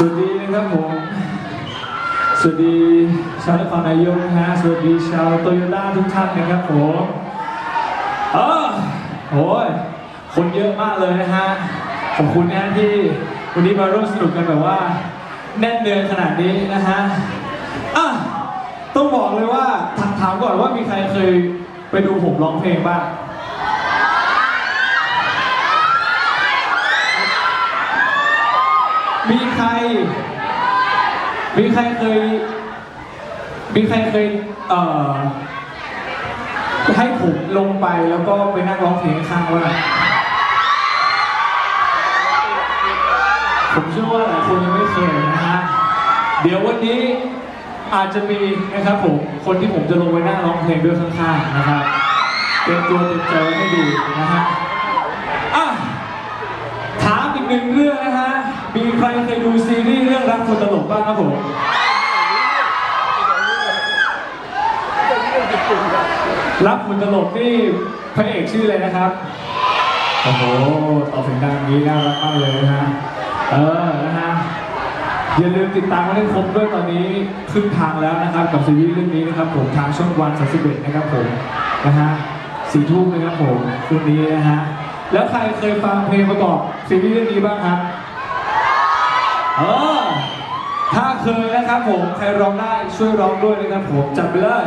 สวัสดีนะครับผม สวัสดีชาวนครนายกนะฮะ สวัสดีชาวโตโยต้าทุกท่านนะครับผมเออโอ้ยคนเยอะมากเลยนะฮะ ขอบคุณนะที่วันนี้มาร่วมสนุกกันแบบว่า แน่นเนืองขนาดนี้นะฮะอะต้องบอกเลยว่าถามถามก่อนว่ามีใครเคยไปดูผมร้องเพลงบ้าง มีใคร มีใค รเคย มีใครเคยเอ่อให้ผมลงไปแล้วก็ไปนั่งร้องเพลงข้างว่า ผมเชื่อว่าหลายคนยังไม่เคยนะฮะ เดี๋ยววันนี้อาจจะมีนะครับผม คนที่ผมจะลงไปนั่งร้องเพลงด้วยข้างๆนะครับเป็นตัวเต็มใจไว้ให้ดีนะฮะอะถามอีกหนึ่งเรื่องนะฮะ มีใครเคยดูซีรีส์เรื่องรักคนตลกบ้างครับผม รักคนตลกนี่พระเอกชื่ออะไรนะครับ โอ้โหตอบเสียงดังอย่างนี้น่ารักมากเลยนะฮะ เออ นะฮะ อย่าลืมติดตามกันให้ครบด้วยตอนนี้ครึ่งทางแล้วนะครับ กับซีรีส์เรื่องนี้นะครับผมทางช่องวันสาสิบเอ็ดนะครับผม นะฮะสี่ทุ่มนะครับผมคืนนี้นะฮะ แล้วใครเคยฟังเพลงประกอบซีรีส์เรื่องนี้บ้างครับ เออ ถ้าเคยนะครับผม ใครร้องได้ช่วยร้องด้วยนะครับผม จัดไปเลย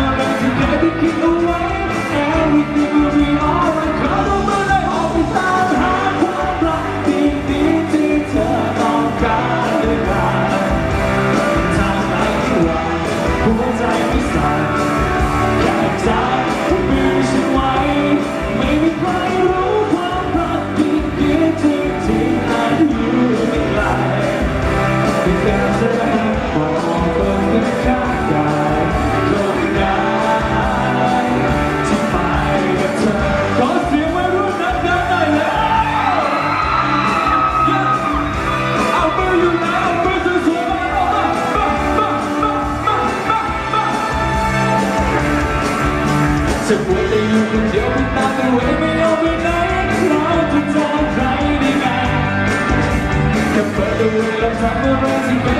Japonês e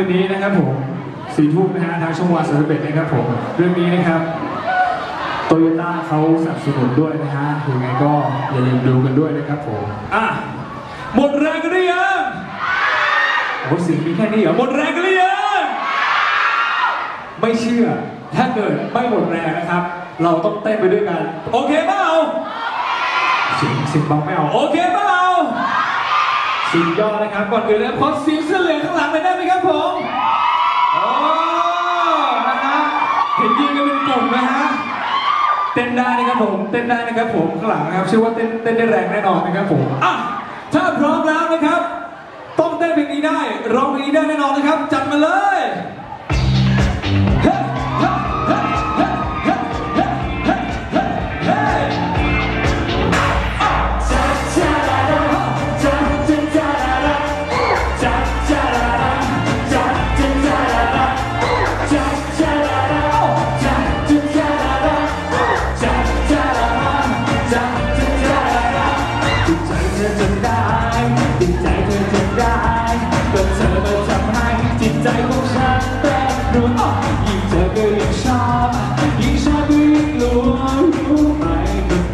คืนนี้นะครับผมสี่ทุ่มนะฮะทางช่องวันสารเบ็ดนะครับผม เรื่องนี้นะครับโตโยต้าเขาสนับสนุนด้วยนะฮะยังไงก็อย่าลืมดูกันด้วยนะครับผมอะหมดแรงกันหรือยังโอ้สิ่งมีแค่นี้เหรอหมดแรงกันหรือยังไม่เชื่อ ถ้าเกิดไม่หมดแรงนะครับ เราต้องเต้นไปด้วยกัน โอเคเปล่าเสียงเสียงเบาไม่เอาโอเคเปล่า สุดยอดนะครับ ก่อนอื่นเลยขอเสียงเสื้อเหลืองข้างหลังไปได้ไหมครับผมโอ้นะฮะเห็นยืนกันเป็นกลุ่มนะฮะ เต้นได้นะครับผม เต้นได้นะครับผมข้างหลังนะครับ เชื่อว่าเต้นเต้นได้แรงแน่นอนนะครับผม อะ ถ้าพร้อมแล้วนะครับ ต้องเต้นเพลงนี้ได้ ร้องเพลงนี้ได้แน่นอนนะครับ จัดมาเลย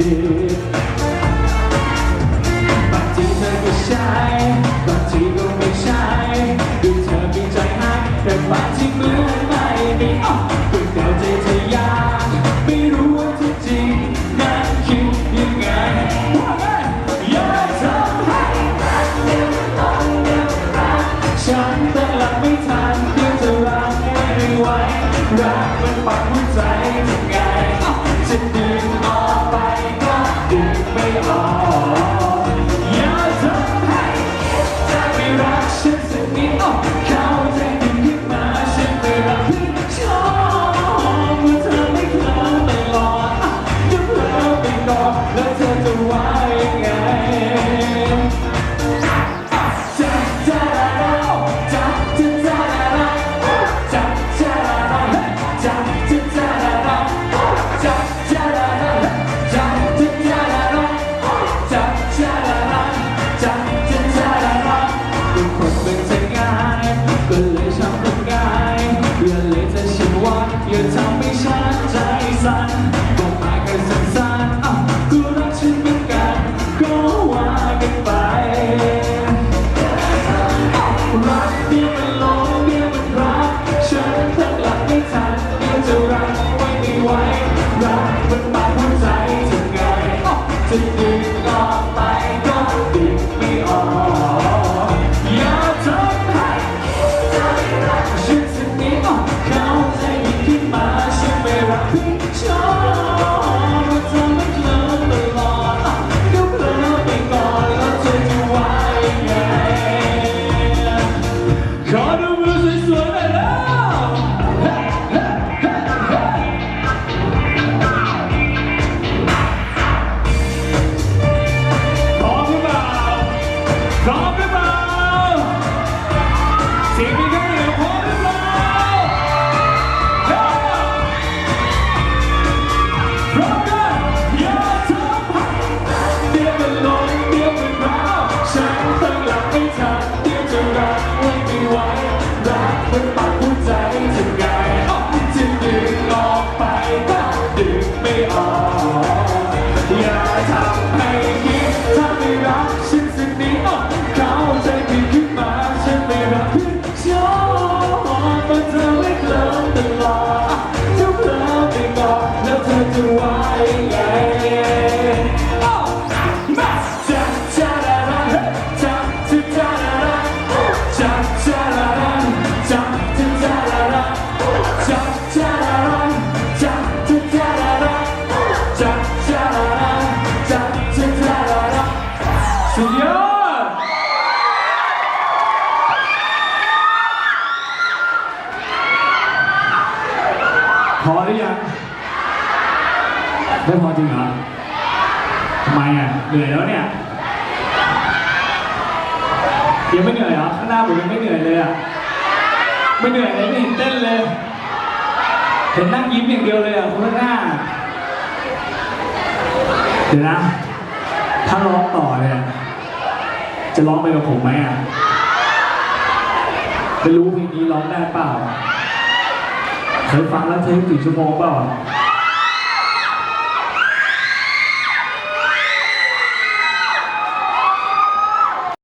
ดีบางทีเธอก็ใช่บางทีก็ไม่ใช่ดูเธอมีใจให้แต่บางทีเหมือนไม่มีอ้าวก็เดาใจเธอยากไม่รู้ว่าที่จริงนั้นคิดยังไงว่าไงอยากทำให้ฉันแต่หลับไม่ทันเดี๋ยวจะรักไม่ไหวรักมันปักหัวใจยังไง gone. ตื่นเต้นเลยเห็นนั่งยิ้มอย่างเดียวเลยอะคุณหน้า เดี๋ยวนะ ถ้าร้องต่อเนี่ย จะร้องไปกับผมไหมอะจะรู้เพลงนี้ร้องได้เปล่า เคยฟังแล้วเทคกี่ชั่วโมงเปล่า